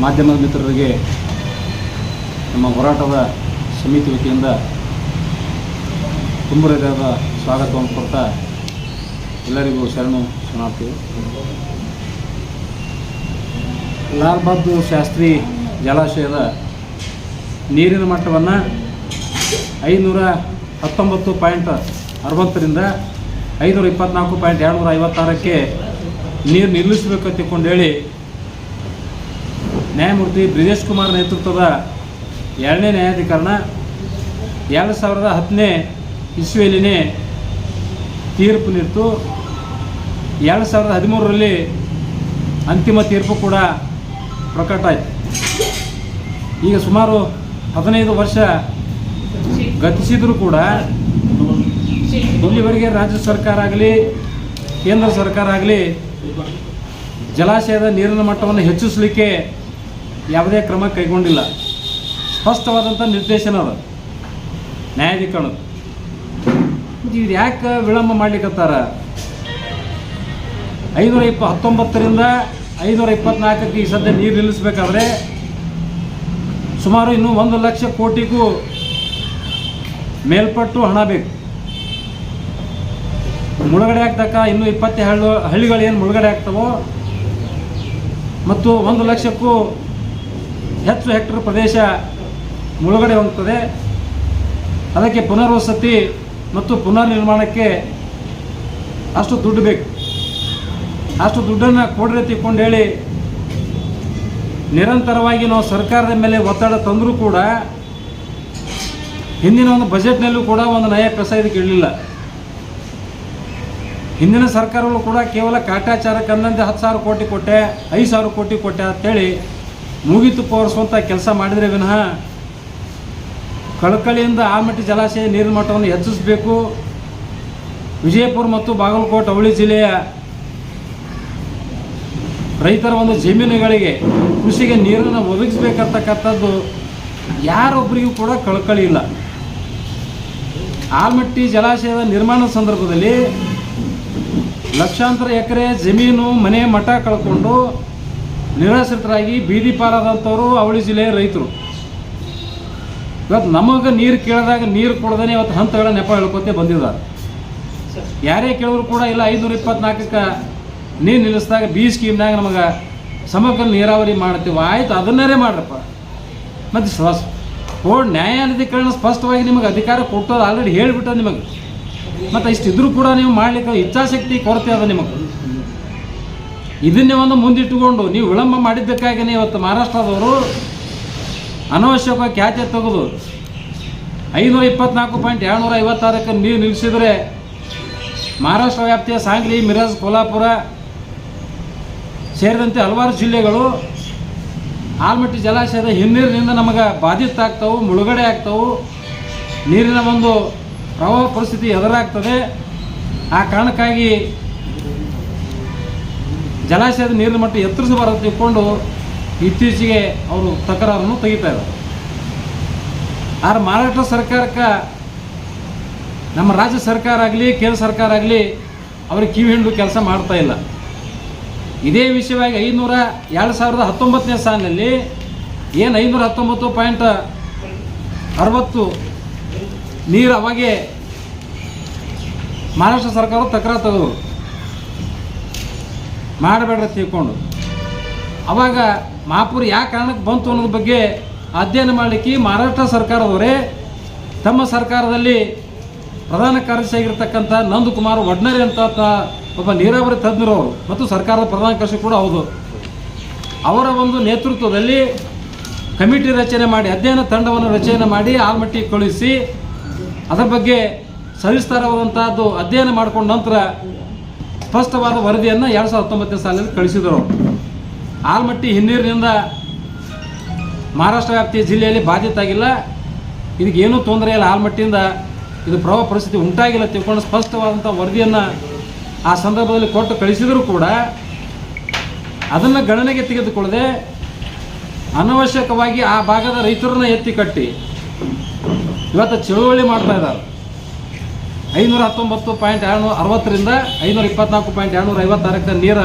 ಮಾಧ್ಯಮದ ಮಿತ್ರರಿಗೆ ನಮ್ಮ ಹೋರಾಟದ ಸಮಿತಿ ವತಿಯಿಂದ ತುಂಬ ಹೃದಯದ ಸ್ವಾಗತವನ್ನು ಕೊಡ್ತಾ ಎಲ್ಲರಿಗೂ ಶರಣು ಶರಣಾರ್ಥಿ ಲಾಲ್ ಬಹದ್ದೂರ್ ಶಾಸ್ತ್ರಿ ಜಲಾಶಯದ ನೀರಿನ ಮಟ್ಟವನ್ನು ಐನೂರ ಹತ್ತೊಂಬತ್ತು ಪಾಯಿಂಟ್ ಅರವತ್ತರಿಂದ ಐನೂರ ಇಪ್ಪತ್ನಾಲ್ಕು ಪಾಯಿಂಟ್ ಏಳ್ನೂರ ಐವತ್ತಾರಕ್ಕೆ ನೀರು ನಿಲ್ಲಿಸಬೇಕು ತಿಳ್ಕೊಂಡು ಹೇಳಿ ನ್ಯಾಯಮೂರ್ತಿ ಬ್ರಿಜೇಶ್ ಕುಮಾರ್ ನೇತೃತ್ವದ ಎರಡನೇ ನ್ಯಾಯಾಧಿಕರಣ ಎರಡು ಸಾವಿರದ ಹತ್ತನೇ ಇಸ್ವಿಯಲ್ಲಿನೇ ತೀರ್ಪು ನೀಡಿತು. ಎರಡು ಸಾವಿರದ ಹದಿಮೂರರಲ್ಲಿ ಅಂತಿಮ ತೀರ್ಪು ಕೂಡ ಪ್ರಕಟ ಆಯಿತು. ಈಗ ಸುಮಾರು ಹದಿನೈದು ವರ್ಷ ಗತಿಸಿದರೂ ಕೂಡ ಇಲ್ಲಿವರೆಗೆ ರಾಜ್ಯ ಸರ್ಕಾರ ಆಗಲಿ, ಕೇಂದ್ರ ಸರ್ಕಾರ ಆಗಲಿ ಜಲಾಶಯದ ನೀರಿನ ಮಟ್ಟವನ್ನು ಹೆಚ್ಚಿಸಲಿಕ್ಕೆ ಯಾವುದೇ ಕ್ರಮ ಕೈಗೊಂಡಿಲ್ಲ. ಸ್ಪಷ್ಟವಾದಂಥ ನಿರ್ದೇಶನ ಅದ. ನ್ಯಾಯಾಧಿಕರಣದ ಇದು ಯಾಕೆ ವಿಳಂಬ ಮಾಡ್ಲಿಕ್ಕತ್ತಾರ ಐನೂರ ಇಪ್ಪ ಹತ್ತೊಂಬತ್ತರಿಂದ ಐನೂರ ಇಪ್ಪತ್ನಾಲ್ಕಕ್ಕೆ ಈ ಸದ್ಯ ನೀರು ನಿಲ್ಲಿಸಬೇಕಾದ್ರೆ ಸುಮಾರು ಇನ್ನೂ ಒಂದು ಲಕ್ಷ ಕೋಟಿಗೂ ಮೇಲ್ಪಟ್ಟು ಹಣ ಬೇಕು. ಮುಳುಗಡೆ ಆಗ್ತಕ್ಕ ಇನ್ನೂ ಇಪ್ಪತ್ತೆ ಹಳ್ಳು ಹಳ್ಳಿಗಳು ಏನು ಮುಳುಗಡೆ ಆಗ್ತವೋ? ಮತ್ತು ಒಂದು ಲಕ್ಷಕ್ಕೂ ಹೆಚ್ಚು ಹೆಕ್ಟರ್ ಪ್ರದೇಶ ಮುಳುಗಡೆ ಹೋಗ್ತದೆ. ಅದಕ್ಕೆ ಪುನರ್ವಸತಿ ಮತ್ತು ಪುನರ್ ನಿರ್ಮಾಣಕ್ಕೆ ಅಷ್ಟು ದುಡ್ಡು ಬೇಕು. ಅಷ್ಟು ದುಡ್ಡನ್ನು ಕೊಡ್ರಿ ತಿಕ್ಕೊಂಡು ಹೇಳಿ. ನಿರಂತರವಾಗಿ ನಾವು ಸರ್ಕಾರದ ಮೇಲೆ ಒತ್ತಡ ತಂದರೂ ಕೂಡ ಹಿಂದಿನ ಒಂದು ಬಜೆಟ್ನಲ್ಲೂ ಕೂಡ ಒಂದು ನಯ ಕಸ ಇದಕ್ಕೆ ಇರಲಿಲ್ಲ. ಹಿಂದಿನ ಸರ್ಕಾರಗಳು ಕೂಡ ಕೇವಲ ಕಾಟಾಚಾರಕ್ಕೆ ಅಂದಂತೆ ಹತ್ತು ಸಾವಿರ ಕೋಟಿ ಕೊಟ್ಟೆ, ಐದು ಸಾವಿರ ಕೋಟಿ ಕೊಟ್ಟೆ ಅಂತೇಳಿ ಮುಗಿತು ಪೋರಿಸುವಂಥ ಕೆಲಸ ಮಾಡಿದರೆ ವಿನಃ ಕಳಕಳಿಯಿಂದ ಆಮಟ್ಟಿ ಜಲಾಶಯ ನೀರಿನ ಮಟ್ಟವನ್ನು ಹೆಚ್ಚಿಸಬೇಕು. ವಿಜಯಪುರ ಮತ್ತು ಬಾಗಲಕೋಟೆ ಅವಳಿ ಜಿಲ್ಲೆಯ ರೈತರ ಒಂದು ಜಮೀನುಗಳಿಗೆ ಕೃಷಿಗೆ ನೀರನ್ನು ಒದಗಿಸ್ಬೇಕಂತಕ್ಕಂಥದ್ದು ಯಾರೊಬ್ಬರಿಗೂ ಕೂಡ ಕಳಕಳಿ ಇಲ್ಲ. ಆಲ್ಮಟ್ಟಿ ಜಲಾಶಯದ ನಿರ್ಮಾಣ ಸಂದರ್ಭದಲ್ಲಿ ಲಕ್ಷಾಂತರ ಎಕರೆ ಜಮೀನು, ಮನೆ, ಮಠ ಕಳ್ಕೊಂಡು ನಿರಾಶ್ರಿತರಾಗಿ ಬೀದಿ ಪಾಲಾದಂಥವರು ಅವಳಿ ಜಿಲ್ಲೆಯ ರೈತರು. ಇವತ್ತು ನಮಗೆ ನೀರು ಕೇಳಿದಾಗ ನೀರು ಕೊಡದೇ ಇವತ್ತು ಹಂತಗಳ ನೆಪ ಹೇಳ್ಕೊತೇ ಬಂದಿದ್ದಾರೆ. ಯಾರೇ ಕೇಳಿದ್ರು ಕೂಡ ಇಲ್ಲ ಐದುನೂರ ಇಪ್ಪತ್ನಾಲ್ಕಕ್ಕೆ ನೀರು ನಿಲ್ಲಿಸಿದಾಗ ಬಿ ಸ್ಕೀಮ್ನಾಗ ನಮಗೆ ಸಮಗ್ರ ನೀರಾವರಿ ಮಾಡ್ತೀವಿ. ಆಯ್ತು ಅದನ್ನೇ ಮಾಡ್ರಪ್ಪ. ಮತ್ತು ಸ್ವಸ್ ಕೋರ್ಟ್ ನ್ಯಾಯಾಧಿಕರಣ ಸ್ಪಷ್ಟವಾಗಿ ನಿಮಗೆ ಅಧಿಕಾರ ಕೊಟ್ಟೋದು ಆಲ್ರೆಡಿ ಹೇಳಿಬಿಟ್ಟದ ನಿಮಗೆ. ಮತ್ತು ಇಷ್ಟಿದ್ರೂ ಕೂಡ ನೀವು ಮಾಡಲಿಕ್ಕೆ ಇಚ್ಛಾಶಕ್ತಿ ಕೊರತೆ ಅದ ನಿಮಗೆ. ಇದನ್ನೇ ಒಂದು ಮುಂದಿಟ್ಟುಕೊಂಡು ನೀವು ವಿಳಂಬ ಮಾಡಿದ್ದಕ್ಕಾಗಿಯೇ ಇವತ್ತು ಮಹಾರಾಷ್ಟ್ರದವರು ಅನವಶ್ಯಕವಾಗಿ ಖ್ಯಾತೆ ತೆಗೆದು ಐನೂರ ಇಪ್ಪತ್ನಾಲ್ಕು ಪಾಯಿಂಟ್ ಏಳ್ನೂರ ಐವತ್ತಾರಕ್ಕೆ ನೀರು ನಿಲ್ಲಿಸಿದರೆ ಮಹಾರಾಷ್ಟ್ರ ವ್ಯಾಪ್ತಿಯ ಸಾಂಗ್ಲಿ, ಮಿರಾಜ್, ಕೋಲ್ಹಾಪುರ ಸೇರಿದಂತೆ ಹಲವಾರು ಜಿಲ್ಲೆಗಳು ಆಲ್ಮಟ್ಟಿ ಜಲಾಶಯದ ಹಿನ್ನೀರಿನಿಂದ ನಮಗೆ ಬಾಧಿತ ಆಗ್ತವೆ, ಮುಳುಗಡೆ ಆಗ್ತವೆ, ನೀರಿನ ಒಂದು ಪ್ರವಾಹ ಪರಿಸ್ಥಿತಿ ಎದುರಾಗ್ತದೆ. ಆ ಕಾರಣಕ್ಕಾಗಿ ಜಲಾಶಯದ ನೀರಿನ ಮಟ್ಟ ಎತ್ತರಿಸಬಾರದು ತಿಳ್ಕೊಂಡು ಇತ್ತೀಚೆಗೆ ಅವರು ತಕರಾರನ್ನು ತೆಗಿತಾ ಇದ್ದಾರೆ. ಆದರೆ ಮಹಾರಾಷ್ಟ್ರ ಸರ್ಕಾರಕ್ಕೆ ನಮ್ಮ ರಾಜ್ಯ ಸರ್ಕಾರ ಆಗಲಿ, ಕೇಂದ್ರ ಸರ್ಕಾರ ಆಗಲಿ ಅವ್ರಿಗೆ ಕಿವಿ ಹಿಂಡು ಕೆಲಸ ಮಾಡ್ತಾ ಇಲ್ಲ. ಇದೇ ವಿಷಯವಾಗಿ ಐನೂರ ಎರಡು ಸಾವಿರದ ಹತ್ತೊಂಬತ್ತನೇ ಸಾಲಿನಲ್ಲಿ ಏನು ಐನೂರ ಹತ್ತೊಂಬತ್ತು ಪಾಯಿಂಟ್ ಅರವತ್ತು ನೀರು ಅವಾಗೆ ಮಹಾರಾಷ್ಟ್ರ ಸರ್ಕಾರ ತಕರಾರು ತೆಗೆದರು. ಮಾಡಬೇಡ್ರಿ ತಿಳ್ಕೊಂಡು. ಅವಾಗ ಮಹಾಪುರ ಯಾವ ಕಾರಣಕ್ಕೆ ಬಂತು ಅನ್ನೋದ್ರ ಬಗ್ಗೆ ಅಧ್ಯಯನ ಮಾಡಲಿಕ್ಕೆ ಮಹಾರಾಷ್ಟ್ರ ಸರ್ಕಾರದವರೇ ತಮ್ಮ ಸರ್ಕಾರದಲ್ಲಿ ಪ್ರಧಾನ ಕಾರ್ಯದರ್ಶಿಯಾಗಿರ್ತಕ್ಕಂಥ ನಂದಕುಮಾರ್ ವಡ್ನರಿ ಅಂತ ಒಬ್ಬ ನೀರಾವರಿ ತಜ್ಞರು ಮತ್ತು ಸರ್ಕಾರದ ಪ್ರಧಾನ ಕಾರ್ಯದರ್ಶಿ ಕೂಡ ಹೌದು. ಅವರ ಒಂದು ನೇತೃತ್ವದಲ್ಲಿ ಕಮಿಟಿ ರಚನೆ ಮಾಡಿ, ಅಧ್ಯಯನ ತಂಡವನ್ನು ರಚನೆ ಮಾಡಿ ಆಲ್ಮಟ್ಟಿಗೆ ಕಳುಹಿಸಿ, ಅದರ ಬಗ್ಗೆ ಸವಿಸ್ತಾರವಾದಂಥದ್ದು ಅಧ್ಯಯನ ಮಾಡಿಕೊಂಡ ನಂತರ ಸ್ಪಷ್ಟವಾದ ವರದಿಯನ್ನು ಎರಡು ಸಾವಿರದ ಹತ್ತೊಂಬತ್ತನೇ ಸಾಲಿನಲ್ಲಿ ಕಳಿಸಿದರು ಅವರು. ಆಲ್ಮಟ್ಟಿ ಹಿನ್ನೀರಿನಿಂದ ಮಹಾರಾಷ್ಟ್ರ ವ್ಯಾಪ್ತಿಯ ಜಿಲ್ಲೆಯಲ್ಲಿ ಬಾಧಿತಾಗಿಲ್ಲ ಇದಕ್ಕೇನೂ ತೊಂದರೆ ಇಲ್ಲ. ಆಲ್ಮಟ್ಟಿಯಿಂದ ಇದು ಪ್ರವಾಹ ಪರಿಸ್ಥಿತಿ ಉಂಟಾಗಿಲ್ಲ ತಿಳ್ಕೊಂಡು ಸ್ಪಷ್ಟವಾದಂಥ ವರದಿಯನ್ನು ಆ ಸಂದರ್ಭದಲ್ಲಿ ಕೊಟ್ಟು ಕಳಿಸಿದರೂ ಕೂಡ. ಅದನ್ನು ಗಣನೆಗೆ ತೆಗೆದುಕೊಳ್ಳದೆ ಅನವಶ್ಯಕವಾಗಿ ಆ ಭಾಗದ ರೈತರನ್ನ ಎತ್ತಿ ಕಟ್ಟಿ. ಇವತ್ತು ಚಳುವಳಿ ಮಾಡ್ತಾ ಇದ್ದಾರೆ. ಐನೂರ ಹತ್ತೊಂಬತ್ತು ಪಾಯಿಂಟ್ ಏಳ್ನೂರ ಅರವತ್ತರಿಂದ ಐನೂರ ಇಪ್ಪತ್ನಾಲ್ಕು ಪಾಯಿಂಟ್ ಏಳ್ನೂರ ಐವತ್ತಾರಕ್ಕೆ ನೀರ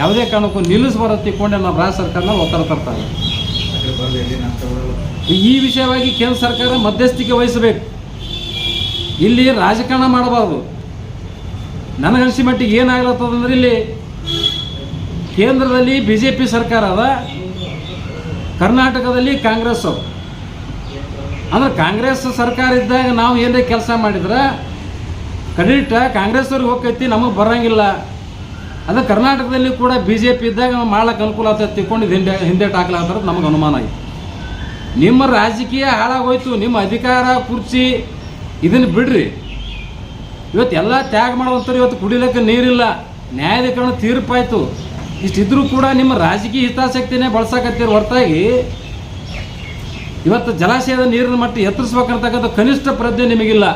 ಯಾವುದೇ ಕಾರಣಕ್ಕೂ ನಿಲ್ಲಿಸಬಾರದು ತಿಕೊಂಡು ನಾವು ರಾಜ್ಯ ಸರ್ಕಾರನ ಒತ್ತಡ ತರ್ತಾರೆ. ಈ ವಿಷಯವಾಗಿ ಕೇಂದ್ರ ಸರ್ಕಾರ ಮಧ್ಯಸ್ಥಿಕೆ ವಹಿಸಬೇಕು. ಇಲ್ಲಿ ರಾಜಕಾರಣ ಮಾಡಬಾರ್ದು. ನನಗನ್ಸಿ ಮಟ್ಟಿಗೆ ಏನಾಗ್ಲತ್ತದಂದ್ರೆ ಇಲ್ಲಿ ಕೇಂದ್ರದಲ್ಲಿ ಬಿ ಜೆ ಪಿ ಸರ್ಕಾರ ಅದ, ಕರ್ನಾಟಕದಲ್ಲಿ ಕಾಂಗ್ರೆಸ್ ಅದ ಅಂದ್ರೆ ಕಾಂಗ್ರೆಸ್ ಸರ್ಕಾರ ಇದ್ದಾಗ ನಾವು ಏನೇ ಕೆಲಸ ಮಾಡಿದ್ರೆ ಕ್ರೆಡಿಟ್ ಕಾಂಗ್ರೆಸ್ ಅವ್ರಿಗೆ ಹೋಗ್ತೈತಿ, ನಮಗೆ ಬರೋಂಗಿಲ್ಲ. ಅದು ಕರ್ನಾಟಕದಲ್ಲಿ ಕೂಡ ಬಿ ಜೆ ಪಿ ಇದ್ದಾಗ ಮಾಡ್ಲಿಕ್ಕೆ ಅನುಕೂಲ ಆಗ್ತದೆ ತಿಳ್ಕೊಂಡು ಹಿಂದೆ ಹಿಂದೆ ಹಾಕ್ಲಾಗ್ತಾರ ನಮಗೆ ಅನುಮಾನ ಆಯಿತು. ನಿಮ್ಮ ರಾಜಕೀಯ ಹಾಳಾಗೋಯ್ತು, ನಿಮ್ಮ ಅಧಿಕಾರ ಕುರ್ಚಿ ಇದನ್ನು ಬಿಡ್ರಿ. ಇವತ್ತು ಎಲ್ಲ ತ್ಯಾಗ ಮಾಡುವಂಥವ್ರು ಇವತ್ತು ಕುಡಿಲಿಕ್ಕೆ ನೀರಿಲ್ಲ, ನ್ಯಾಯಾಧಿಕರಣ ತೀರ್ಪಾಯಿತು. ಇಷ್ಟಿದ್ರೂ ಕೂಡ ನಿಮ್ಮ ರಾಜಕೀಯ ಹಿತಾಸಕ್ತಿನೇ ಬಳಸಕತ್ತೀರ ಹೊರತಾಗಿ. ಇವತ್ತು ಜಲಾಶಯದ ನೀರಿನ ಮಟ್ಟ ಎತ್ತರಿಸ್ಬೇಕಂತಕ್ಕಂಥ ಕನಿಷ್ಠ ಪ್ರಜ್ಞೆ ನಿಮಗಿಲ್ಲ.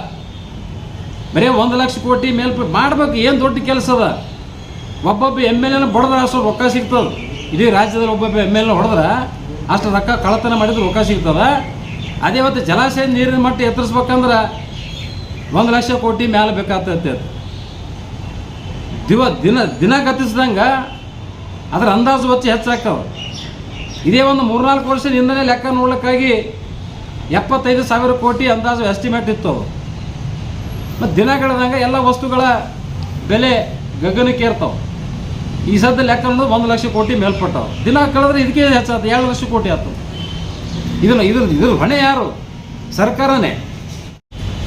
ಬರೀ ಒಂದು ಲಕ್ಷ ಕೋಟಿ ಮೇಲ್ ಮಾಡ್ಬೇಕು, ಏನು ದೊಡ್ಡ ಕೆಲಸ ಅದ? ಒಬ್ಬೊಬ್ಬ ಎಂ ಎಲ್ ಎನ ಬಡದ್ರೆ ಅಷ್ಟು ರೊಕ್ಕ ಸಿಗ್ತದೆ. ಇಡೀ ರಾಜ್ಯದಲ್ಲಿ ಒಬ್ಬೊಬ್ಬ ಎಂ ಎಲ್ ಹೊಡೆದ್ರೆ ಅಷ್ಟು ರೊಕ್ಕ ಕಳತನ ಮಾಡಿದ್ರೆ ರೊಕ್ಕ ಸಿಗ್ತದೆ. ಅದೇ ಇವತ್ತು ಜಲಾಶಯ ನೀರಿನ ಮಟ್ಟ ಎತ್ತರಿಸ್ಬೇಕಂದ್ರೆ ಒಂದು ಲಕ್ಷ ಕೋಟಿ ಮ್ಯಾಲೆ ಬೇಕಾಗ್ತೈತೆ ದಿವ ದಿನ ದಿನ ಗತಿಸಿದಂಗೆ ಅದರ ಅಂದಾಜು ವೆಚ್ಚ ಹೆಚ್ಚಾಗ್ತವೆ ಇದೇ ಒಂದು ಮೂರ್ನಾಲ್ಕು ವರ್ಷದಿಂದಲೇ ಲೆಕ್ಕ ನೋಡ್ಲಿಕ್ಕಾಗಿ ಎಪ್ಪತ್ತೈದು ಸಾವಿರ ಕೋಟಿ ಅಂದಾಜು ಎಸ್ಟಿಮೇಟ್ ಇತ್ತು ಮತ್ತು ದಿನ ಕಳೆದಂಗೆ ಎಲ್ಲ ವಸ್ತುಗಳ ಬೆಲೆ ಗಗನಕ್ಕೆ ಇರ್ತಾವೆ ಈ ಸದ್ದ ಲೆಕ್ಕ ಅನ್ನೋದು ಒಂದು ಲಕ್ಷ ಕೋಟಿ ಮೇಲ್ಪಟ್ಟವು. ದಿನ ಕಳೆದ್ರೆ ಇದಕ್ಕೆ ಹೆಚ್ಚಾಯ್ತು ಎರಡು ಲಕ್ಷ ಕೋಟಿ ಆಯ್ತು ಇದನ್ನು ಇದ್ರ ಇದ್ರ ಹೊಣೆ ಯಾರು? ಸರ್ಕಾರನೇ.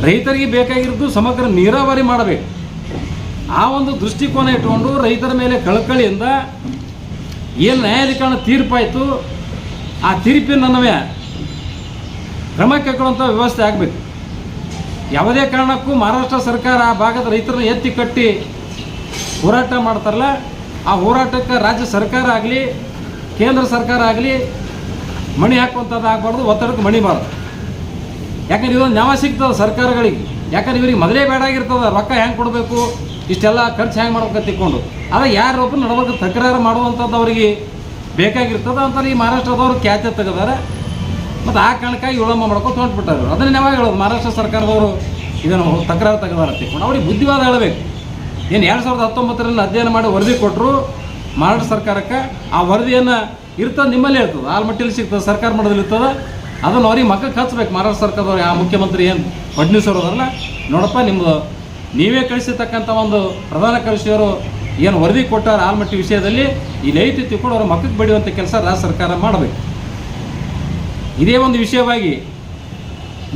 ರೈತರಿಗೆ ಬೇಕಾಗಿರೋದು ಸಮಗ್ರ ನೀರಾವರಿ ಮಾಡಬೇಕು. ಆ ಒಂದು ದೃಷ್ಟಿಕೋನ ಇಟ್ಕೊಂಡು ರೈತರ ಮೇಲೆ ಕಳಕಳಿಯಿಂದ ಏನು ನ್ಯಾಯಾಧಿಕರಣ ತೀರ್ಪಾಯಿತು, ಆ ತೀರ್ಪಿನ ನನ್ನವೇ. ಕ್ರಮ ಕೈಕೊಳ್ಳುವಂಥ ವ್ಯವಸ್ಥೆ ಆಗಬೇಕು. ಯಾವುದೇ ಕಾರಣಕ್ಕೂ ಮಹಾರಾಷ್ಟ್ರ ಸರ್ಕಾರ ಆ ಭಾಗದ ರೈತರನ್ನ ಎತ್ತಿ ಕಟ್ಟಿ ಹೋರಾಟ ಮಾಡ್ತಾರಲ್ಲ, ಆ ಹೋರಾಟಕ್ಕೆ ರಾಜ್ಯ ಸರ್ಕಾರ ಆಗಲಿ, ಕೇಂದ್ರ ಸರ್ಕಾರ ಆಗಲಿ ಮಣಿ ಹಾಕುವಂಥದ್ದು ಆಗಬಾರ್ದು, ಒತ್ತಡಕ್ಕೆ ಮಣಿಬಾರ್ದು ಯಾಕಂದ್ರೆ ಇದೊಂದು ನ್ಯಾಯ ಸಿಗ್ತದೆ ಸರ್ಕಾರಗಳಿಗೆ. ಯಾಕಂದ್ರೆ ಇವ್ರಿಗೆ ಮೊದಲೇ ಬೇಡ ಆಗಿರ್ತದೆ, ರೊಕ್ಕ ಹೆಂಗೆ ಕೊಡಬೇಕು, ಇಷ್ಟೆಲ್ಲ ಖರ್ಚು ಹೆಂಗೆ ಮಾಡ್ಬೇಕು ತಿಕ್ಕೊಂಡು ಆದರೆ ಯಾರು ಒಬ್ಬರು ನಡಬೇಕು ತಕರಾರು ಮಾಡುವಂಥದ್ದು ಅವರಿಗೆ ಬೇಕಾಗಿರ್ತದೆ ಅಂತಾರೆ ಈ ಮಹಾರಾಷ್ಟ್ರದವರು ಖ್ಯಾತೆ ತೆಗೆದಾರೆ. ಮತ್ತು ಆ ಕಾರಣಕ್ಕಾಗಿ ವಿಳಂಬ ಮಾಡ್ಕೊಂಡು ಹೊಂಟ್ಬಿಟ್ಟಾರೆ ಅದನ್ನ ಯಾವಾಗ ಹೇಳೋದು. ಮಹಾರಾಷ್ಟ್ರ ಸರ್ಕಾರದವರು ಇದನ್ನು ತಕರಾರು ತೆಗೆದಾರ ತಿಳ್ಕೊಂಡು ಅವ್ರಿಗೆ ಬುದ್ಧಿವಾದ ಹೇಳಬೇಕು. ಏನು ಎರಡು ಸಾವಿರದ ಹತ್ತೊಂಬತ್ತರಲ್ಲಿ ಅಧ್ಯಯನ ಮಾಡಿ ವರದಿ ಕೊಟ್ಟರು ಮಹಾರಾಷ್ಟ್ರ ಸರ್ಕಾರಕ್ಕೆ ಆ ವರದಿಯನ್ನು ಇರ್ತದೆ ನಿಮ್ಮಲ್ಲಿ ಇರ್ತದೆ. ಆಲ್ಮಟ್ಟಿಲಿ ಸಿಗ್ತದೆ, ಸರ್ಕಾರ ಮಟ್ಟದಲ್ಲಿ ಇರ್ತದೆ. ಅದನ್ನು ಅವ್ರಿಗೆ ಮಕ್ಕಳಿಗೆ ಹಚ್ಬೇಕು ಮಹಾರಾಷ್ಟ್ರ ಸರ್ಕಾರದವ್ರು ಆ ಮುಖ್ಯಮಂತ್ರಿ ಏನು ಫಡ್ನವೀಸ್ ಅವರು ಅದರಲ್ಲ ನೋಡಪ್ಪ ನಿಮ್ಮದು ನೀವೇ ಕಳಿಸಿರ್ತಕ್ಕಂಥ ಒಂದು ಪ್ರಧಾನ ಕಾರ್ಯದರ್ಶಿಯವರು ಏನು ವರದಿ ಕೊಟ್ಟಾರ ಆಲ್ಮಟ್ಟಿ ವಿಷಯದಲ್ಲಿ ಈ ಲೈತಿ ತಿಳ್ಕೊಂಡು ಅವ್ರ ಮಕ್ಕಳಿಗೆ ಬಡಿಯುವಂಥ ಕೆಲಸ ರಾಜ್ಯ ಸರ್ಕಾರ ಮಾಡಬೇಕು. ಇದೇ ಒಂದು ವಿಷಯವಾಗಿ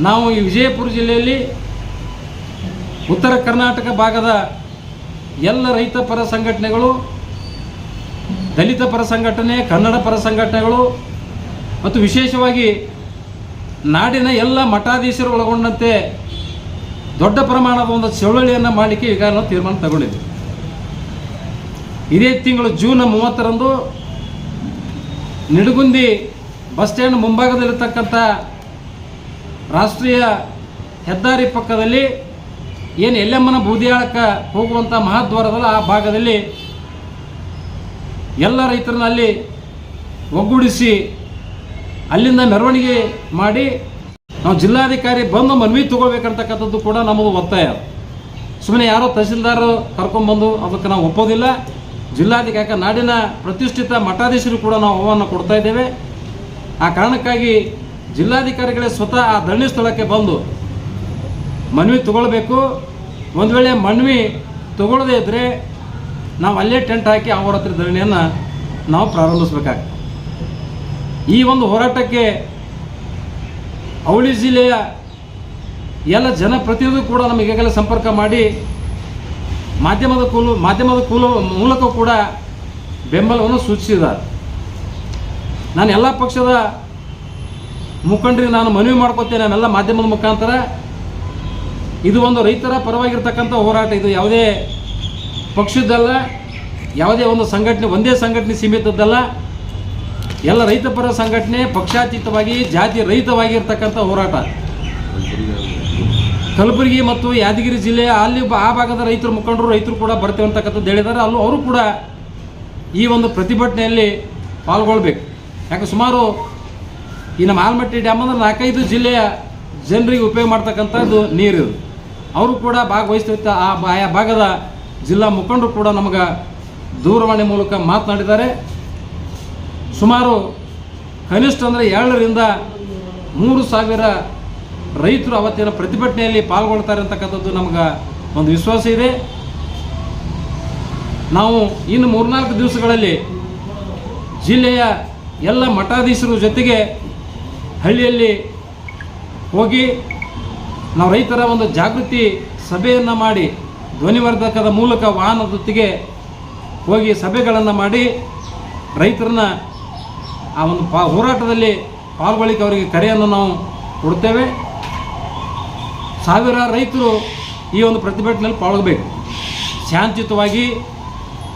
ನಾವು ಈ ವಿಜಯಪುರ ಜಿಲ್ಲೆಯಲ್ಲಿ ಉತ್ತರ ಕರ್ನಾಟಕ ಭಾಗದ ಎಲ್ಲ ರೈತ ಪರ ಸಂಘಟನೆಗಳು, ದಲಿತ ಪರ ಸಂಘಟನೆ, ಕನ್ನಡ ಪರ ಸಂಘಟನೆಗಳು ಮತ್ತು ವಿಶೇಷವಾಗಿ ನಾಡಿನ ಎಲ್ಲ ಮಠಾಧೀಶರು ಒಳಗೊಂಡಂತೆ ದೊಡ್ಡ ಪ್ರಮಾಣದ ಒಂದು ಚಳುವಳಿಯನ್ನು ಮಾಡಲಿಕ್ಕೆ ಈಗ ನಾವು ತೀರ್ಮಾನ ತಗೊಂಡಿದ್ವಿ ಇದೇ ತಿಂಗಳು ಜೂನ್ ಮೂವತ್ತರಂದು ನಿಡಗುಂದಿ ಬಸ್ ಸ್ಟ್ಯಾಂಡ್ ಮುಂಭಾಗದಲ್ಲಿರ್ತಕ್ಕಂಥ ರಾಷ್ಟ್ರೀಯ ಹೆದ್ದಾರಿ ಪಕ್ಕದಲ್ಲಿ ಏನು ಎಲ್ಲಮ್ಮನ ಬೂದಿಯಾಳಕ್ಕೆ ಹೋಗುವಂಥ ಮಹಾದ್ವಾರದಲ್ಲ ಆ ಭಾಗದಲ್ಲಿ ಎಲ್ಲ ರೈತರನ್ನ ಅಲ್ಲಿ ಒಗ್ಗೂಡಿಸಿ ಅಲ್ಲಿಂದ ಮೆರವಣಿಗೆ ಮಾಡಿ ನಾವು ಜಿಲ್ಲಾಧಿಕಾರಿ ಬಂದು ಮನವಿ ತಗೋಬೇಕಂತಕ್ಕಂಥದ್ದು ಕೂಡ ನಮ್ಮದು ಒತ್ತಾಯ. ಸುಮ್ಮನೆ ಯಾರೋ ತಹಸೀಲ್ದಾರ್ ಕರ್ಕೊಂಬಂದು ಅದಕ್ಕೆ ನಾವು ಒಪ್ಪೋದಿಲ್ಲ. ಜಿಲ್ಲಾಧಿಕಾರಿ ನಾಡಿನ ಪ್ರತಿಷ್ಠಿತ ಮಠಾಧೀಶರು ಕೂಡ ನಾವು ಆಹ್ವಾನ ಕೊಡ್ತಾ ಇದ್ದೇವೆ. ಆ ಕಾರಣಕ್ಕಾಗಿ ಜಿಲ್ಲಾಧಿಕಾರಿಗಳೇ ಸ್ವತಃ ಆ ಧರಣಿ ಸ್ಥಳಕ್ಕೆ ಬಂದು ಮನವಿ ತಗೊಳ್ಬೇಕು. ಒಂದು ವೇಳೆ ಮನವಿ ತಗೊಳ್ಳದೇ ಇದ್ದರೆ ನಾವು ಅಲ್ಲೇ ಟೆಂಟ್ ಹಾಕಿ ಅವರ ಹತ್ರ ಧರಣಿಯನ್ನು ನಾವು ಪ್ರಾರಂಭಿಸಬೇಕಾಗ್ತದೆ ಈ ಒಂದು ಹೋರಾಟಕ್ಕೆ ಅವಳಿ ಜಿಲ್ಲೆಯ ಎಲ್ಲ ಜನಪ್ರತಿನಿಧಿ ಕೂಡ ನಮಗೆ ಈಗಾಗಲೇ ಸಂಪರ್ಕ ಮಾಡಿ ಮಾಧ್ಯಮದ ಕೂಲು ಮಾಧ್ಯಮದ ಕೂಲು ಮೂಲಕ ಕೂಡ ಬೆಂಬಲವನ್ನು ಸೂಚಿಸಿದ್ದಾರೆ. ನಾನು ಎಲ್ಲ ಪಕ್ಷದ ಮುಖಂಡರಿಗೆ ನಾನು ಮನವಿ ಮಾಡ್ಕೊತೇನೆ ನಾನೆಲ್ಲ ಮಾಧ್ಯಮದ ಮುಖಾಂತರ. ಇದು ಒಂದು ರೈತರ ಪರವಾಗಿರ್ತಕ್ಕಂಥ ಹೋರಾಟ. ಇದು ಯಾವುದೇ ಪಕ್ಷದ್ದಲ್ಲ, ಯಾವುದೇ ಒಂದು ಸಂಘಟನೆ, ಒಂದೇ ಸಂಘಟನೆ ಸೀಮಿತದ್ದಲ್ಲ. ಎಲ್ಲ ರೈತ ಪರ ಸಂಘಟನೆ, ಪಕ್ಷಾತೀತವಾಗಿ, ಜಾತಿ ರಹಿತವಾಗಿರ್ತಕ್ಕಂಥ ಹೋರಾಟ. ಕಲಬುರಗಿ ಮತ್ತು ಯಾದಗಿರಿ ಜಿಲ್ಲೆಯ ಅಲ್ಲಿ ಆ ಭಾಗದ ರೈತರ, ಮುಖಂಡರು, ರೈತರು ಕೂಡ ಬರ್ತೇವೆ ಅಂತಕ್ಕಂಥದ್ದು ಹೇಳಿದ್ದಾರೆ. ಅಲ್ಲೂ ಅವರು ಕೂಡ ಈ ಒಂದು ಪ್ರತಿಭಟನೆಯಲ್ಲಿ ಪಾಲ್ಗೊಳ್ಬೇಕು. ಯಾಕೆ ಸುಮಾರು ಈ ನಮ್ಮ ಆಲ್ಮಟ್ಟಿ ಡ್ಯಾಮ್ ಅಂದ್ರೆ ನಾಲ್ಕೈದು ಜಿಲ್ಲೆಯ ಜನರಿಗೆ ಉಪಯೋಗ ಮಾಡ್ತಕ್ಕಂಥದ್ದು ನೀರು ಅವರು ಕೂಡ ಭಾಗವಹಿಸ್ತಿರ್ತ ಆ ಆಯಾ ಭಾಗದ ಜಿಲ್ಲಾ ಮುಖಂಡರು ಕೂಡ ನಮಗೆ ದೂರವಾಣಿ ಮೂಲಕ ಮಾತನಾಡಿದ್ದಾರೆ. ಸುಮಾರು ಕನಿಷ್ಠ ಅಂದರೆ ಎರಡರಿಂದ ಮೂರು ಸಾವಿರ ರೈತರು ಅವತ್ತಿನ ಪ್ರತಿಭಟನೆಯಲ್ಲಿ ಪಾಲ್ಗೊಳ್ತಾರೆ ಅಂತಕ್ಕಂಥದ್ದು ನಮ್ಗೆ ಒಂದು ವಿಶ್ವಾಸ ಇದೆ. ನಾವು ಇನ್ನು ಮೂರ್ನಾಲ್ಕು ದಿವಸಗಳಲ್ಲಿ ಜಿಲ್ಲೆಯ ಎಲ್ಲ ಮಠಾಧೀಶರು ಜೊತೆಗೆ ಹಳ್ಳಿಯಲ್ಲಿ ಹೋಗಿ ನಾವು ರೈತರ ಒಂದು ಜಾಗೃತಿ ಸಭೆಯನ್ನು ಮಾಡಿ ಧ್ವನಿವರ್ಧಕದ ಮೂಲಕ ವಾಹನದೊತ್ತಿಗೆ ಹೋಗಿ ಸಭೆಗಳನ್ನು ಮಾಡಿ ರೈತರನ್ನ ಆ ಒಂದು ಪಾ ಹೋರಾಟದಲ್ಲಿ ಪಾಲ್ಗೊಳ್ಳಿಕ್ಕೆ ಅವರಿಗೆ ಕರೆಯನ್ನು ನಾವು ಕೊಡ್ತೇವೆ. ಸಾವಿರಾರು ರೈತರು ಈ ಒಂದು ಪ್ರತಿಭಟನೆಯಲ್ಲಿ ಪಾಲ್ಗೊಳ್ಬೇಕು. ಶಾಂತಿಯುತವಾಗಿ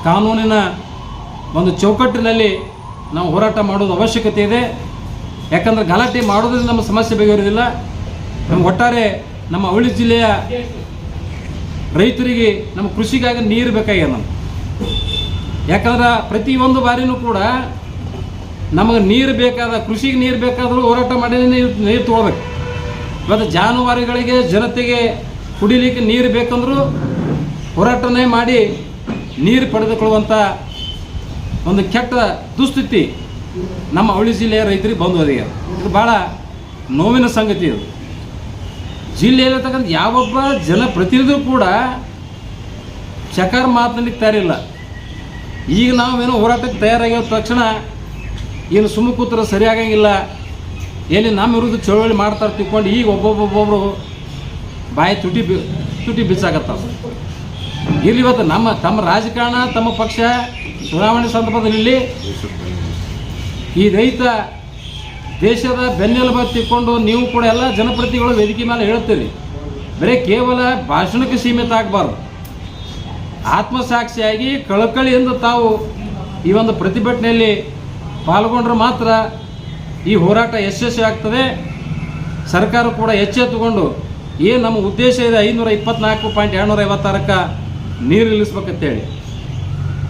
ಕಾನೂನಿನ ಒಂದು ಚೌಕಟ್ಟಿನಲ್ಲಿ ನಾವು ಹೋರಾಟ ಮಾಡೋದು ಅವಶ್ಯಕತೆ ಇದೆ. ಯಾಕಂದರೆ ಗಲಾಟೆ ಮಾಡೋದ್ರಿಂದ ನಮ್ಮ ಸಮಸ್ಯೆ ಬಗೆಹರಿದಿಲ್ಲ. ನಮ್ಮ ಒಟ್ಟಾರೆ ನಮ್ಮ ಅವಳಿ ಜಿಲ್ಲೆಯ ರೈತರಿಗೆ ನಮ್ಮ ಕೃಷಿಗಾಗಿ ನೀರು ಬೇಕಾಗ್ಯದ ನಮ್ಗೆ. ಯಾಕಂದ್ರೆ ಪ್ರತಿಯೊಂದು ಬಾರಿನೂ ಕೂಡ ನಮಗೆ ನೀರು ಬೇಕಾದ, ಕೃಷಿಗೆ ನೀರು ಬೇಕಾದರೂ ಹೋರಾಟ ಮಾಡಿ ನೀರು ನೀರು ತೊಗೊಳ್ಬೇಕು ಇವತ್ತು ಜಾನುವಾರುಗಳಿಗೆ, ಜನತೆಗೆ ಕುಡಿಲಿಕ್ಕೆ ನೀರು ಬೇಕಂದರೂ ಹೋರಾಟನೇ ಮಾಡಿ ನೀರು ಪಡೆದುಕೊಳ್ಳುವಂಥ ಒಂದು ಕೆಟ್ಟ ದುಸ್ಥಿತಿ ನಮ್ಮ ಅವಳಿ ಜಿಲ್ಲೆಯ ರೈತರಿಗೆ ಬಂದು ಒದಗಿದೆ ಇದು ಭಾಳ ನೋವಿನ ಸಂಗತಿ ಇದು. ಜಿಲ್ಲೆಯಲ್ಲಿರ್ತಕ್ಕಂಥ ಯಾವೊಬ್ಬ ಜನಪ್ರತಿನಿಧಿಯೂ ಕೂಡ ಚಕಾರ ಮಾತನಾಡಲಿಕ್ಕೆ ತಯಾರಿಲ್ಲ. ಈಗ ನಾವೇನೋ ಹೋರಾಟಕ್ಕೆ ತಯಾರಾಗಿರೋ ತಕ್ಷಣ ಏನು ಸುಮ್ಮ ಕೂತ್ರೆ ಸರಿಯಾಗಂಗಿಲ್ಲ. ಎಲ್ಲಿ ನಮ್ಮ ವಿರುದ್ಧ ಚಳವಳಿ ಮಾಡ್ತಾರೆ ತಿಳ್ಕೊಂಡು ಈಗ ಒಬ್ಬೊಬ್ಬೊಬ್ಬೊಬ್ಬರು ಬಾಯಿ ತುಟಿ ಬಿ ತುಟಿ ಬಿಚ್ಚಾಕತ್ತಾವ ಇಲ್ಲಿ ಇವತ್ತು ನಮ್ಮ ತಮ್ಮ ರಾಜಕಾರಣ, ತಮ್ಮ ಪಕ್ಷ ಚುನಾವಣೆ ಸಂದರ್ಭದಲ್ಲಿ ಈ ರೈತ ದೇಶದ ಬೆನ್ನೆಲುಬು ತಿಕ್ಕೊಂಡು ನೀವು ಕೂಡ ಎಲ್ಲ ಜನಪ್ರತಿಗಳು ವೇದಿಕೆ ಮೇಲೆ ಹೇಳ್ತೀರಿ ಬರೀ ಕೇವಲ ಭಾಷಣಕ್ಕೆ ಸೀಮಿತ ಆಗಬಾರ್ದು. ಆತ್ಮಸಾಕ್ಷಿಯಾಗಿ ಕಳಕಳಿಯಿಂದ ತಾವು ಈ ಒಂದು ಪ್ರತಿಭಟನೆಯಲ್ಲಿ ಪಾಲ್ಗೊಂಡ್ರೆ ಮಾತ್ರ ಈ ಹೋರಾಟ ಯಶಸ್ವಿ ಆಗ್ತದೆ ಸರ್ಕಾರ ಕೂಡ ಎಚ್ಚೆತ್ತುಕೊಂಡು ಏನು ನಮ್ಮ ಉದ್ದೇಶ ಇದೆ ಐನೂರ ಇಪ್ಪತ್ನಾಲ್ಕು ಪಾಯಿಂಟ್ ಎರಡುನೂರ ಐವತ್ತಾರಕ್ಕೆ ನೀರು ನಿಲ್ಲಿಸ್ಬೇಕಂತೇಳಿ.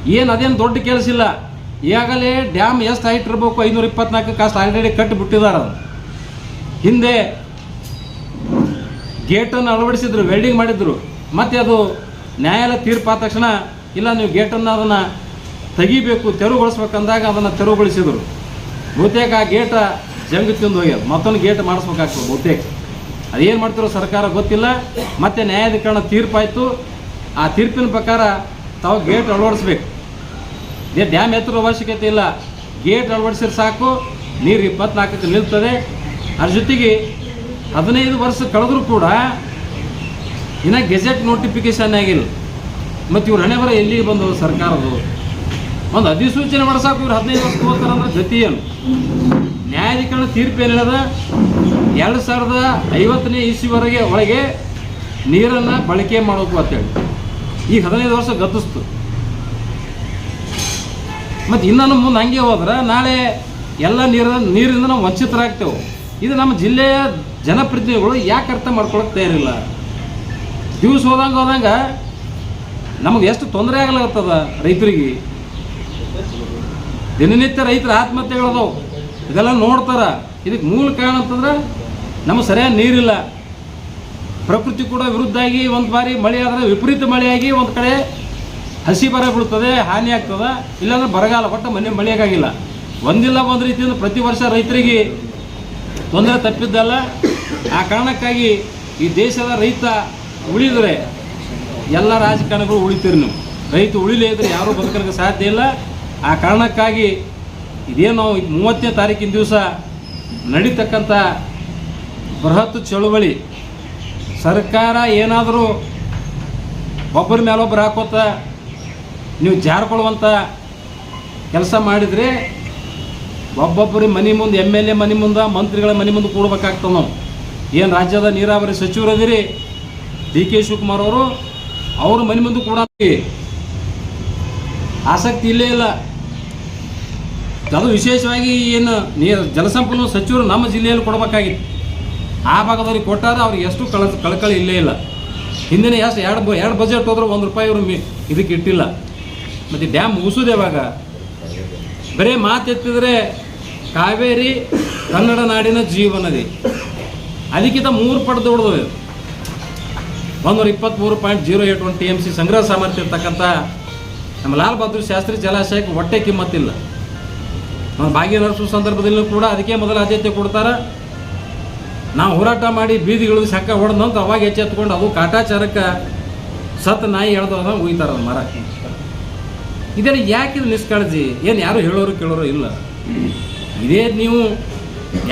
ಏನು ಅದೇನು ದೊಡ್ಡ ಕೆಲಸ ಇಲ್ಲ. ಈಗಾಗಲೇ ಡ್ಯಾಮ್ ಎಷ್ಟು ಹೈಟ್ ಇರಬೇಕು? ಐನೂರ ಇಪ್ಪತ್ನಾಲ್ಕು ಕಾಸ್ಟ್ ಆಲ್ರೆಡಿ ಕಟ್ಟಿ ಬಿಟ್ಟಿದ್ದಾರೆ ಅದು ಹಿಂದೆ ಗೇಟನ್ನು ಅಳವಡಿಸಿದ್ರು ವೆಲ್ಡಿಂಗ್ ಮಾಡಿದ್ರು. ಮತ್ತು ಅದು ನ್ಯಾಯಾಲಯ ತೀರ್ಪು ಆದ ತಕ್ಷಣ, ಇಲ್ಲ, ನೀವು ಗೇಟನ್ನು ಅದನ್ನು ತೆಗಿಬೇಕು, ತೆರವುಗೊಳಿಸ್ಬೇಕಂದಾಗ ಅದನ್ನು ತೆರವುಗೊಳಿಸಿದರು. ಬಹುತೇಕ ಆ ಗೇಟ ಜಂಗ್ ತಿಂದು ಹೋಗ್ಯದ. ಮತ್ತೊಂದು ಗೇಟ್ ಮಾಡಿಸ್ಬೇಕಾಗ್ತದೆ ಬಹುತೇಕ. ಅದೇನು ಮಾಡ್ತಿರೋ ಸರ್ಕಾರ ಗೊತ್ತಿಲ್ಲ. ಮತ್ತು ನ್ಯಾಯಾಧಿಕರಣ ತೀರ್ಪಾಯಿತು. ಆ ತೀರ್ಪಿನ ಪ್ರಕಾರ ತಾವು ಗೇಟ್ ಅಳವಡಿಸ್ಬೇಕು. ಡ್ಯಾಮ್ ಎತ್ತರ ಅವಶ್ಯಕತೆ ಇಲ್ಲ. ಗೇಟ್ ಅಳವಡಿಸಿದ್ರೆ ಸಾಕು, ನೀರು ಇಪ್ಪತ್ನಾಲ್ಕಕ್ಕೆ ನಿಲ್ತದೆ. ಅದ್ರ ಜೊತೆಗೆ ಹದಿನೈದು ವರ್ಷ ಕಳೆದರೂ ಕೂಡ ಇನ್ನು ಗೆಜೆಟ್ ನೋಟಿಫಿಕೇಶನ್ ಆಗಿಲ್ಲ. ಮತ್ತು ಇವ್ರು ಹಣೆ ಬರ ಎಲ್ಲಿಗೆ ಬಂದವು ಸರ್ಕಾರದವರು ಒಂದು ಅಧಿಸೂಚನೆ ಮಾಡಿ ಸಾಕು ಇವ್ರು ಹದಿನೈದು ವರ್ಷ ಹೋಗ್ತಾರೆ ಅಂದ್ರೆ ಏನು? ನ್ಯಾಯಾಧಿಕರಣ ತೀರ್ಪು ಏನು ಹೇಳದ ಎರಡು ಸಾವಿರದ ಐವತ್ತನೇ ಇಸ್ವಿವರೆಗೆ ಒಳಗೆ ನೀರನ್ನು ಬಳಕೆ ಮಾಡಬೇಕು ಅಂತೇಳಿ. ಈಗ ಹದಿನೈದು ವರ್ಷ ಗತಿಸ್ತು. ಮತ್ತು ಇನ್ನೂ ಮುಂದೆ ಹಂಗೆ ಹೋದ್ರೆ ನಾಳೆ ಎಲ್ಲ ನೀರ ನೀರಿಂದ ನಾವು ವಂಚಿತರಾಗ್ತೇವೆ. ಇದು ನಮ್ಮ ಜಿಲ್ಲೆಯ ಜನಪ್ರತಿನಿಧಿಗಳು ಯಾಕೆ ಅರ್ಥ ಮಾಡ್ಕೊಳಕ್ಕೆ ತಯಾರಿಲ್ಲ? ದಿವಸ ಹೋದಂಗೆ ಹೋದಂಗೆ ನಮಗೆ ಎಷ್ಟು ತೊಂದರೆ ಆಗ್ಲಾಗ್ತದ ರೈತರಿಗೆ? ದಿನನಿತ್ಯ ರೈತರ ಆತ್ಮಹತ್ಯೆಗಳದಾವು ಇದೆಲ್ಲ ನೋಡ್ತಾರ. ಇದಕ್ಕೆ ಮೂಲ ಕಾರಣ ಅಂತಂದ್ರೆ ನಮಗೆ ಸರಿಯಾದ ನೀರಿಲ್ಲ. ಪ್ರಕೃತಿ ಕೂಡ ವಿರುದ್ಧಾಗಿ ಒಂದು ಬಾರಿ ಮಳೆ ಆದರೆ ವಿಪರೀತ ಮಳೆಯಾಗಿ ಒಂದು ಕಡೆ ಹಸಿ ಬರ ಬಿಡ್ತದೆ, ಹಾನಿ ಆಗ್ತದೆ, ಇಲ್ಲಾಂದ್ರೆ ಬರಗಾಲ ಒಟ್ಟು ಮನೆ ಮಳೆಯಾಗಿಲ್ಲ ಒಂದಿಲ್ಲ ಒಂದು ರೀತಿಯಿಂದ ಪ್ರತಿ ವರ್ಷ ರೈತರಿಗೆ ತೊಂದರೆ ತಪ್ಪಿದ್ದಲ್ಲ. ಆ ಕಾರಣಕ್ಕಾಗಿ ಈ ದೇಶದ ರೈತ ಉಳಿದರೆ ಎಲ್ಲ ರಾಜಕಾರಣಗಳು ಉಳಿತೀರಿ ನೀವು. ರೈತ ಉಳಿಲೇ ಇದ್ರೆ ಯಾರೂ ಬದುಕಲಿಕ್ಕೆ ಸಾಧ್ಯ ಇಲ್ಲ. ಆ ಕಾರಣಕ್ಕಾಗಿ ಇದೇನು ಮೂವತ್ತನೇ ತಾರೀಕಿನ ದಿವಸ ನಡೀತಕ್ಕಂಥ ಬೃಹತ್ ಚಳುವಳಿ, ಸರ್ಕಾರ ಏನಾದರೂ ಒಬ್ಬರ ಮೇಲೊಬ್ಬರು ಹಾಕೋತ ನೀವು ಜಾರ್ಕೊಳ್ಳುವಂಥ ಕೆಲಸ ಮಾಡಿದರೆ ಒಬ್ಬೊಬ್ಬರಿ ಮನೆ ಮುಂದೆ ಎಂ ಎಲ್ ಎ ಮನೆ ಮುಂದೆ, ಮಂತ್ರಿಗಳ ಮನೆ ಮುಂದೆ ಕೂಡಬೇಕಾಗ್ತದೆ ನಾವು. ಏನು ರಾಜ್ಯದ ನೀರಾವರಿ ಸಚಿವರದಿರಿ ಡಿ ಕೆ ಶಿವಕುಮಾರ್ ಅವರು, ಅವ್ರ ಮನೆ ಮುಂದೆ ಕೂಡ ಆಸಕ್ತಿ ಇಲ್ಲೇ ಇಲ್ಲ. ಅದು ವಿಶೇಷವಾಗಿ ಏನು ನೀರು ಜಲಸಂಪನ್ಮೂಲ ಸಚಿವರು ನಮ್ಮ ಜಿಲ್ಲೆಯಲ್ಲಿ ಕೊಡಬೇಕಾಗಿತ್ತು. ಆ ಭಾಗದವ್ರಿಗೆ ಕೊಟ್ಟಾರ ಅವ್ರಿಗೆ ಎಷ್ಟು ಕಳ, ಕಳಕಳಿ ಇಲ್ಲೇ ಇಲ್ಲ. ಹಿಂದಿನ ಎಷ್ಟು, ಎರಡು ಎರಡು ಬಜೆಟ್ ಹೋದ್ರೆ ಒಂದು ರೂಪಾಯಿ ಅವರು ಇದಕ್ಕೆ ಇಟ್ಟಿಲ್ಲ. ಮತ್ತು ಡ್ಯಾಮ್ ಮುಗಿಸೋದು ಯಾವಾಗ? ಬರೀ ಮಾತೆತ್ತಿದ್ರೆ ಕಾವೇರಿ ಕನ್ನಡ ನಾಡಿನ ಜೀವನದಿ. ಅದಕ್ಕಿಂತ ಮೂರು ಪಡೆದು ಹೊಡೆದವು ಒಂದೂರ ಇಪ್ಪತ್ತ್ಮೂರು point zero eight one T M C ಸಂಗ್ರಹ ಸಾಮರ್ಥ್ಯ ಇರ್ತಕ್ಕಂಥ ನಮ್ಮ ಲಾಲ್ ಬಹದ್ದೂರ್ ಶಾಸ್ತ್ರಿ ಜಲಾಶಯಕ್ಕೆ ಹೊಟ್ಟೆ ಕಿಮ್ಮತ್ತಿಲ್ಲ. ನಾವು ಭಾಗ್ಯ ನಡೆಸುವ ಸಂದರ್ಭದಲ್ಲೂ ಕೂಡ ಅದಕ್ಕೆ ಮೊದಲ ಆದ್ಯತೆ ಕೊಡ್ತಾರೆ. ನಾವು ಹೋರಾಟ ಮಾಡಿ ಬೀದಿಗಳು ಸಕ್ಕ ಹೊಡೆದಂತ ಅವಾಗ ಎಚ್ಚೆತ್ಕೊಂಡು ಅದು ಕಾಟಾಚಾರಕ್ಕೆ ಸತ್ ನಾಯಿ ಎಳ್ದೋದ ಉಯ್ತಾರ ಮರ ಯಾಕೆ ಇದು ನಿಷ್ಕಾಳಜಿ ಏನು ಯಾರು ಹೇಳೋರು ಕೇಳೋರು ಇಲ್ಲ. ಇದೇ ನೀವು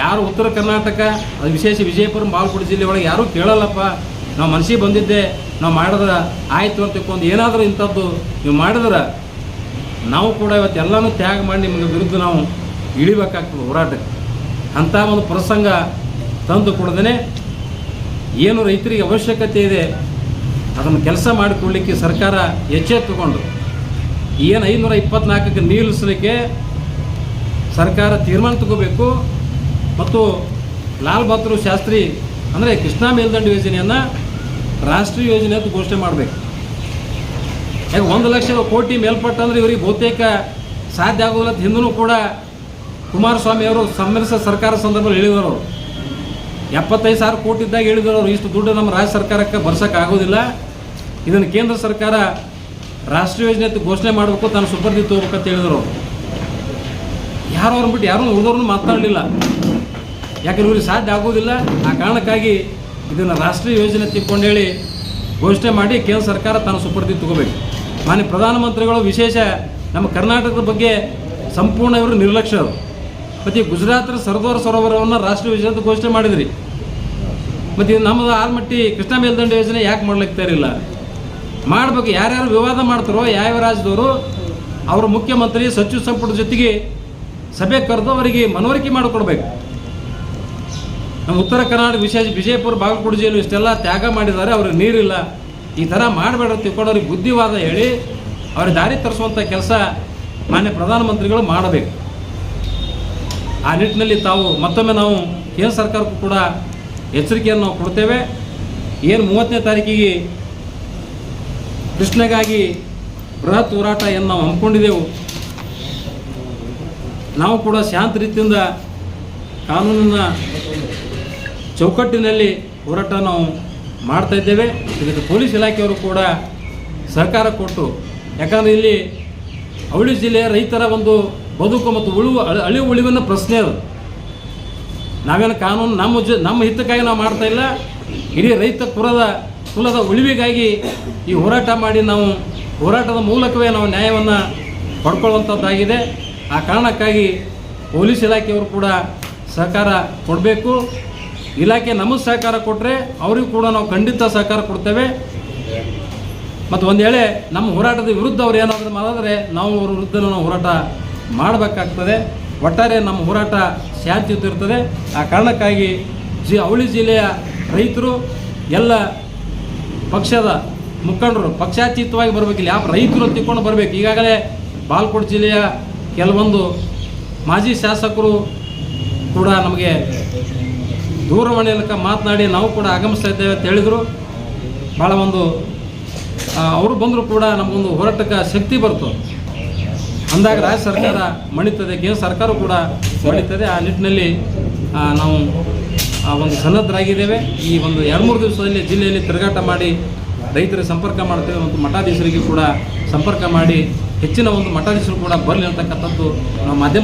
ಯಾರು ಉತ್ತರ ಕರ್ನಾಟಕ, ಅದು ವಿಶೇಷ ವಿಜಯಪುರ ಬಾಲ್ಕೋಟೆ ಜಿಲ್ಲೆ ಒಳಗೆ ಯಾರೂ ಕೇಳಲ್ಲಪ್ಪ. ನಾವು ಮನಸ್ಸಿಗೆ ಬಂದಿದ್ದೆ, ನಾವು ಮಾಡಿದ್ರೆ ಆಯಿತು ಅಂತ ತಿಳ್ಕೊಂಡು ಏನಾದರೂ ಇಂಥದ್ದು ನೀವು ಮಾಡಿದ್ರೆ, ನಾವು ಕೂಡ ಇವತ್ತು ಎಲ್ಲನೂ ತ್ಯಾಗ ಮಾಡಿ ನಿಮಗೆ ವಿರುದ್ಧ ನಾವು ಇಳಿಬೇಕಾಗ್ತದೆ ಹೋರಾಟಕ್ಕೆ. ಅಂಥ ಒಂದು ಪ್ರಸಂಗ ತಂದು ಕೊಡದೇ ಏನು ರೈತರಿಗೆ ಅವಶ್ಯಕತೆ ಇದೆ, ಅದನ್ನು ಕೆಲಸ ಮಾಡಿಕೊಡ್ಲಿಕ್ಕೆ ಸರ್ಕಾರ ಎಚ್ಚೆತ್ತುಕೊಂಡು ಏನು ಐನೂರ ಇಪ್ಪತ್ನಾಲ್ಕಕ್ಕೆ ನಿಲ್ಲಿಸಲಿಕ್ಕೆ ಸರ್ಕಾರ ತೀರ್ಮಾನ ತಗೋಬೇಕು. ಮತ್ತು ಲಾಲ್ ಬಹದ್ದೂರ್ ಶಾಸ್ತ್ರಿ ಅಂದರೆ ಕೃಷ್ಣಾ ಮೇಲ್ದಂಡ ಯೋಜನೆಯನ್ನು ರಾಷ್ಟ್ರೀಯ ಯೋಜನೆ ಅಂತ ಘೋಷಣೆ ಮಾಡಬೇಕು. ಯಾಕೆ ಒಂದು ಲಕ್ಷ ಕೋಟಿ ಮೇಲ್ಪಟ್ಟಂದ್ರೆ ಇವರಿಗೆ ಬಹುತೇಕ ಸಾಧ್ಯ ಆಗೋಲ್ಲ ಅಂತ ಹಿಂದೂ ಕೂಡ ಕುಮಾರಸ್ವಾಮಿ ಅವರು ಸಮ್ಮಿಶ್ರ ಸರ್ಕಾರ ಸಂದರ್ಭದಲ್ಲಿ ಹೇಳಿದರು ಅವರು. ಎಪ್ಪತ್ತೈದು ಸಾವಿರ ಕೋಟಿ ಇದ್ದಾಗ ಹೇಳಿದರು ಇಷ್ಟು ದುಡ್ಡು ನಮ್ಮ ರಾಜ್ಯ ಸರ್ಕಾರಕ್ಕೆ ಬರ್ಸೋಕ್ಕಾಗೋದಿಲ್ಲ. ಇದನ್ನು ಕೇಂದ್ರ ಸರ್ಕಾರ ರಾಷ್ಟ್ರೀಯ ಯೋಜನೆ ಘೋಷಣೆ ಮಾಡಬೇಕು ತಾನು ಸುಪರ್ದಿ ತಗೋಬೇಕಂತ ಹೇಳಿದ್ರು ಅವರು. ಯಾರು ಅವ್ರನ್ನ ಬಿಟ್ಟು ಯಾರೂ ಉಳಿದವ್ರನ್ನ ಮಾತಾಡಲಿಲ್ಲ. ಯಾಕಂದ್ರೆ ಇವ್ರಿಗೆ ಸಾಧ್ಯ ಆಗೋದಿಲ್ಲ. ಆ ಕಾರಣಕ್ಕಾಗಿ ಇದನ್ನು ರಾಷ್ಟ್ರೀಯ ಯೋಜನೆ ತಿಕ್ಕೊಂಡು ಹೇಳಿ ಘೋಷಣೆ ಮಾಡಿ ಕೇಂದ್ರ ಸರ್ಕಾರ ತಾನು ಸುಪರ್ದಿ ತಗೋಬೇಕು. ಮಾನ್ಯ ಪ್ರಧಾನಮಂತ್ರಿಗಳು ವಿಶೇಷ ನಮ್ಮ ಕರ್ನಾಟಕದ ಬಗ್ಗೆ ಸಂಪೂರ್ಣ ಇವರು ನಿರ್ಲಕ್ಷ್ಯರು. ಮತ್ತು ಗುಜರಾತ್ರ ಸರ್ದಾರ್ ಸರೋವರವನ್ನು ರಾಷ್ಟ್ರೀಯ ಯೋಜನೆ ಅಂತ ಘೋಷಣೆ ಮಾಡಿದ್ರಿ. ಮತ್ತು ನಮ್ಮದು ಆಲ್ಮಟ್ಟಿ ಕೃಷ್ಣ ಮೇಲ್ದಂಡ ಯೋಜನೆ ಯಾಕೆ ಮಾಡ್ಲಿಕ್ತಾ ಇರಲಿಲ್ಲ ಮಾಡಬೇಕು, ಯಾರ್ಯಾರು ವಿವಾದ ಮಾಡ್ತಾರೋ ಯಾವ ರಾಜ್ಯದವರು ಅವರು ಮುಖ್ಯಮಂತ್ರಿ ಸಚಿವ ಸಂಪುಟ ಜೊತೆಗೆ ಸಭೆ ಕರೆದು ಅವರಿಗೆ ಮನವರಿಕೆ ಮಾಡಿಕೊಡ್ಬೇಕು. ನಮ್ಮ ಉತ್ತರ ಕರ್ನಾಟಕ ವಿಶೇಷ ವಿಜಯಪುರ, ಬಾಗಲಕೋಟೆ ಜಿಲ್ಲೆ ಇಷ್ಟೆಲ್ಲ ತ್ಯಾಗ ಮಾಡಿದ್ದಾರೆ, ಅವ್ರಿಗೆ ನೀರಿಲ್ಲ. ಈ ಥರ ಮಾಡಬೇಡ ತಿಳ್ಕೊಂಡು ಅವ್ರಿಗೆ ಬುದ್ಧಿವಾದ ಹೇಳಿ ಅವ್ರಿಗೆ ದಾರಿ ತರಿಸುವಂಥ ಕೆಲಸ ಮಾನ್ಯ ಪ್ರಧಾನಮಂತ್ರಿಗಳು ಮಾಡಬೇಕು. ಆ ನಿಟ್ಟಿನಲ್ಲಿ ತಾವು ಮತ್ತೊಮ್ಮೆ ನಾವು ಕೇಂದ್ರ ಸರ್ಕಾರಕ್ಕೂ ಕೂಡ ಎಚ್ಚರಿಕೆಯನ್ನು ನಾವು ಕೊಡ್ತೇವೆ. ಏನು ಮೂವತ್ತನೇ ತಾರೀಕಿಗೆ ಕೃಷ್ಣಗಾಗಿ ಬೃಹತ್ ಹೋರಾಟ ಏನು ನಾವು ಹಮ್ಮಿಕೊಂಡಿದ್ದೆವು ನಾವು ಕೂಡ ಶಾಂತ ರೀತಿಯಿಂದ ಕಾನೂನಿನ ಚೌಕಟ್ಟಿನಲ್ಲಿ ಹೋರಾಟ ನಾವು ಮಾಡ್ತಾ ಇದ್ದೇವೆ. ಇದಕ್ಕೆ ಪೊಲೀಸ್ ಇಲಾಖೆಯವರು ಕೂಡ ಸಹಕಾರ ಕೊಟ್ಟು, ಯಾಕಂದರೆ ಇಲ್ಲಿ ಅವಳಿ ಜಿಲ್ಲೆಯ ರೈತರ ಒಂದು ಬದುಕು ಮತ್ತು ಉಳುವ ಅಳಿ- ಅಳಿವು ಉಳಿವಿನ ಪ್ರಶ್ನೆ ಅದು. ನಾವೇನು ಕಾನೂನು ನಮ್ಮ ಜ, ನಮ್ಮ ಹಿತಕ್ಕಾಗಿ ನಾವು ಮಾಡ್ತಾ ಇಲ್ಲ, ಇಡೀ ರೈತ ಕುಲದ ಕುಲದ ಉಳಿವಿಗಾಗಿ ಈ ಹೋರಾಟ ಮಾಡಿ ನಾವು ಹೋರಾಟದ ಮೂಲಕವೇ ನಾವು ನ್ಯಾಯವನ್ನು ಪಡ್ಕೊಳ್ಳುವಂಥದ್ದಾಗಿದೆ ಆ ಕಾರಣಕ್ಕಾಗಿ ಪೊಲೀಸ್ ಇಲಾಖೆಯವರು ಕೂಡ ಸಹಕಾರ ಕೊಡಬೇಕು. ಇಲಾಖೆ ನಮಗೆ ಸಹಕಾರ ಕೊಟ್ಟರೆ ಅವರಿಗೂ ಕೂಡ ನಾವು ಖಂಡಿತ ಸಹಕಾರ ಕೊಡ್ತೇವೆ. ಮತ್ತು ಒಂದು ವೇಳೆ ನಮ್ಮ ಹೋರಾಟದ ವಿರುದ್ಧ ಅವ್ರು ಏನಾದರೂ ಮಾಡಿದ್ರೆ ನಾವು ಅವ್ರ ವಿರುದ್ಧ ನಾವು ಹೋರಾಟ ಮಾಡಬೇಕಾಗ್ತದೆ. ಒಟ್ಟಾರೆ ನಮ್ಮ ಹೋರಾಟ ಶಾಂತಿಯುತ ಇರ್ತದೆ ಆ ಕಾರಣಕ್ಕಾಗಿ ಜಿ ಅವಳಿ ಜಿಲ್ಲೆಯ ರೈತರು, ಎಲ್ಲ ಪಕ್ಷದ ಮುಖಂಡರು ಪಕ್ಷಾತೀತವಾಗಿ ಬರಬೇಕಿಲ್ಲ ಯಾವ ರೈತರು ತಿಕ್ಕೊಂಡು ಬರಬೇಕು? ಈಗಾಗಲೇ ಬಾಲ್ಕೋಟ್ ಜಿಲ್ಲೆಯ ಕೆಲವೊಂದು ಮಾಜಿ ಶಾಸಕರು ಕೂಡ ನಮಗೆ ದೂರವಾಣಿ ಮೂಲಕ ಮಾತನಾಡಿ ನಾವು ಕೂಡ ಆಗಮಿಸ್ತಾ ಇದ್ದೇವೆ ಅಂತ ಹೇಳಿದರು. ಭಾಳ ಒಂದು ಅವರು ಬಂದರೂ ಕೂಡ ನಮಗೊಂದು ಹೋರಾಟಕ್ಕೆ ಶಕ್ತಿ ಬರ್ತದೆ ಅಂದಾಗ ರಾಜ್ಯ ಸರ್ಕಾರ ಮಣಿತದೆ, ಕೇಂದ್ರ ಸರ್ಕಾರ ಕೂಡ ಮಣಿತದೆ. ಆ ನಿಟ್ಟಿನಲ್ಲಿ ನಾವು ಒಂದು ಸನ್ನದ್ಧರಾಗಿದ್ದೇವೆ. ಈ ಒಂದು ಎರಡು ಮೂರು ದಿವಸದಲ್ಲಿ ಜಿಲ್ಲೆಯಲ್ಲಿ ತಿರುಗಾಟ ಮಾಡಿ ರೈತರ ಸಂಪರ್ಕ ಮಾಡ್ತೇವೆ ಮತ್ತು ಮಠಾಧೀಶರಿಗೆ ಕೂಡ ಸಂಪರ್ಕ ಮಾಡಿ ಹೆಚ್ಚಿನ ಒಂದು ಮಠಾಧೀಶರು ಕೂಡ ಬರಲಿ ಅಂತಕ್ಕಂಥದ್ದು ನಮ್ಮ ಮಾಧ್ಯಮ